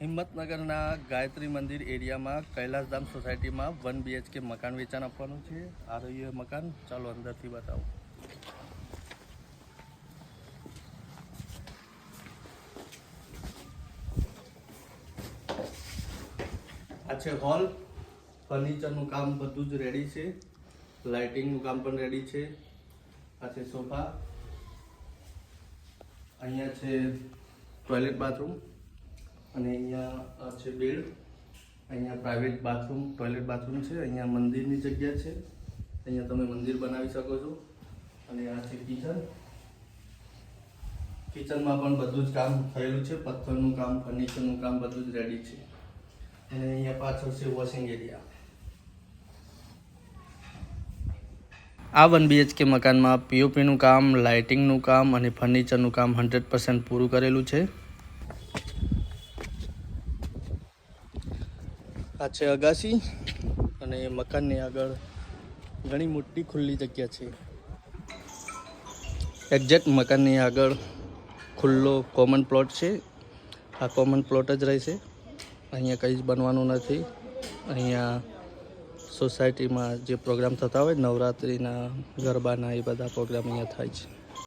હિંમતનગરના ગાયત્રી મંદિર એરિયામાં કૈલાસધામ સોસાયટીમાં વન બીએચકે મકાન વેચાણ આપવાનું છે. આ રહ્યું મકાન. ચાલો અંદરથી બતાવો. આ છે હોલ. ફર્નિચરનું કામ બધું જ રેડી છે. લાઇટિંગનું કામ પણ રેડી છે. આ છે સોફા. અહીંયા છે ટોયલેટ બાથરૂમ અને અહીંયા છે બેડ. અહીંયા પ્રાઇવેટ બાથરૂમ ટોયલેટ બાથરૂમ છે. અહીંયા મંદિરની જગ્યા છે. અહીંયા તમે મંદિર બનાવી શકો છો. અને આ છે કિચન કિચનમાં પણ બધું જ કામ થયેલું છે. પથ્થરનું કામ ફર્નિચરનું કામ બધું જ રેડી છે. અને અહીંયા પાછળ છે વોશિંગ એરિયા આ વન બીએચકે મકાનમાં પીઓપીનું કામ લાઇટિંગનું કામ અને ફર્નિચરનું કામ હંડ્રેડ પર્સન્ટ પૂરું કરેલું છે. આ છે અગાસી અને મકાનની આગળ ઘણી મોટી ખુલ્લી જગ્યા છે. એક્ઝેક્ટ મકાનની આગળ ખુલ્લો કોમન પ્લોટ છે. આ કોમન પ્લોટ જ રહેશે. અહીંયા કંઈ જ બનવાનું નથી. અહીંયા સોસાયટીમાં જે પ્રોગ્રામ થતા હોય નવરાત્રિના ગરબાના એ બધા પ્રોગ્રામ અહીંયા થાય છે.